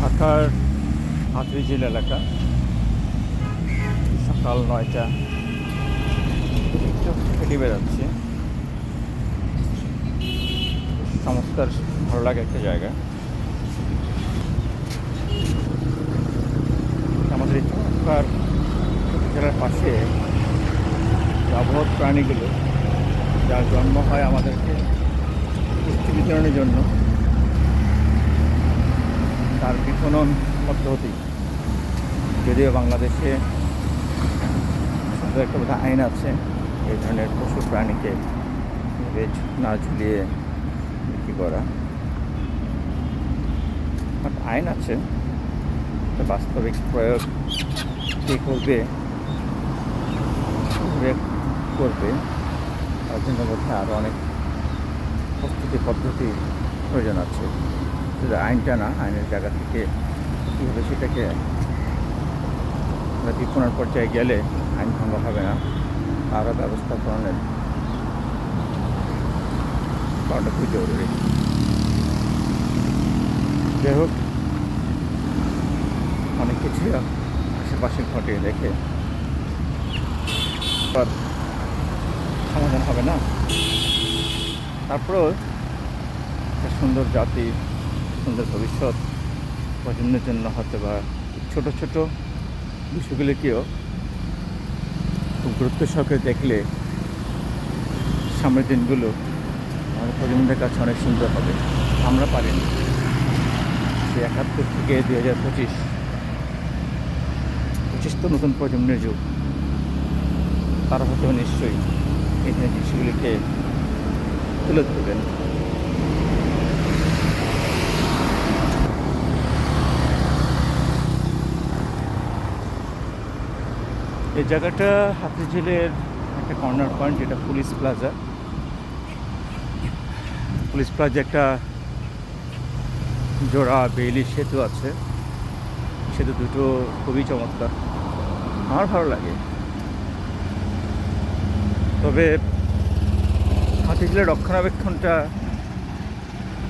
ঢাকার হাতিঝিল এলাকা। সকাল নয়টা। একটু হেঁটে বেড়াচ্ছি। ভালো লাগে একটা জায়গা। আমাদের এই জেলার পাশে যে অবহৎ প্রাণীগুলো, যার জন্ম হয় আমাদেরকে পুষ্টি বিতরণের জন্য। বিপণন পদ্ধতি যদিও বাংলাদেশে একটা বোধহয় আইন আছে, এই ধরনের পশু প্রাণীকে না ঝুলিয়ে বিক্রি করা। আইন আছে বাস্তবিক প্রয়োগ কে করবে করবে, তার জন্য বোধহয় আরও অনেক প্রস্তুতি পদ্ধতি প্রয়োজন আছে। শুধু আইনটা না, আইনের জায়গা থেকে কীভাবে সেটাকে বিপণন পর্যায়ে গেলে আইন ভঙ্গ হবে না, তারও ব্যবস্থা গ্রহণের করাটা খুব জরুরি। যাই হোক, অনেক কিছু আশেপাশে ঘটে দেখে সমাধান হবে না। তারপরেও একটা সুন্দর জাতি সুন্দর ভবিষ্যৎ প্রজন্মের জন্য হয়তো বা ছোট ছোট বিষয়গুলিকেও খুব গুরুত্ব সহকারে দেখলে সামনের দিনগুলো আমাদের প্রজন্মের কাছে অনেক সুন্দর হবে। আমরা পারিনি সে একাত্তর থেকে দুই হাজার পঁচিশ পঁচিশ তো নতুন প্রজন্মের যুগ। তারা হয়তো নিশ্চয়ই এই জিনিসগুলিকে তুলে ধরবেন। এই জায়গাটা হাতিঝিলের একটা কর্নার পয়েন্ট যেটা পুলিশ প্লাজা পুলিশ প্লাজা একটা জোড়া বেইলি সেতু আছে। সেতু দুটো খুবই চমৎকার। আমার ভালো লাগে। তবে হাতিঝিলের রক্ষণাবেক্ষণটা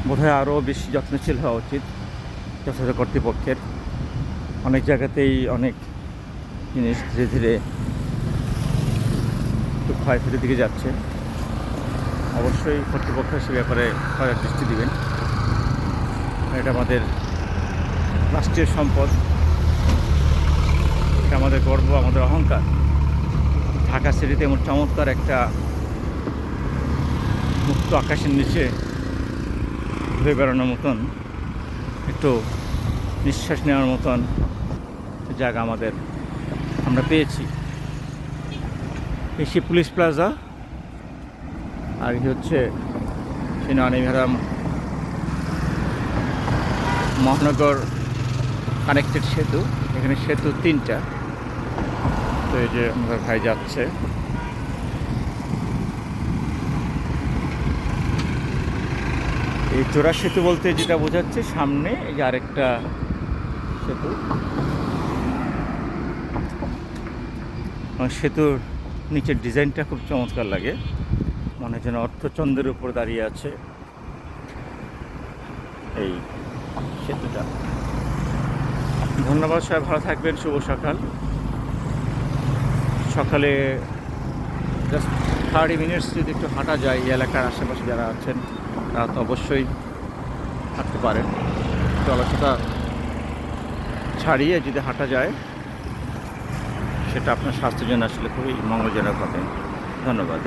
বোধহয় আরও বেশি যত্নশীল হওয়া উচিত যথাযথ কর্তৃপক্ষের। অনেক জায়গাতেই অনেক জিনিস ধীরে ধীরে একটু ক্ষয়ক্ষতির দিকে যাচ্ছে। অবশ্যই কর্তৃপক্ষ সে ব্যাপারে কড়া দৃষ্টি দিবেন। এটা আমাদের রাষ্ট্রীয় সম্পদ। এটা আমাদের গর্ব, আমাদের অহংকার। ঢাকা সিটিতে এমন চমৎকার একটা মুক্ত আকাশের নিচে ঘুরে বেড়ানোর মতন, একটু নিঃশ্বাস নেওয়ার মতন জায়গা আমাদের আমরা পেয়েছি। AC police plaza. আর কি হচ্ছে সিনানিহারাম মহানগর কানেক্টেড সেতু। এখানে সেতু তিনটা। তো এই যে আমাদের ভাই যাচ্ছে। এই চোরা সেতু বলতে যেটা বোঝাচ্ছে, সামনে এই যে আরেকটা সেতু। সেতুর নিচের ডিজাইনটা খুব চমৎকার লাগে। মনে যেন অর্থচন্দ্রের উপর দাঁড়িয়ে আছে এই সেতুটা। ধন্যবাদ সবাই ভালো থাকবেন, শুভ সকাল। সকালে জাস্ট থার্টি মিনিটস যদি একটু হাঁটা যায় এই এলাকার আশেপাশে যারা আছেন, তারা তো অবশ্যই হাঁটতে পারেন। অলসতা ছাড়িয়ে যদি হাঁটা যায় সেটা আপনার স্বাস্থ্যের জন্য আসলে খুবই মঙ্গলজনক হবে। ধন্যবাদ।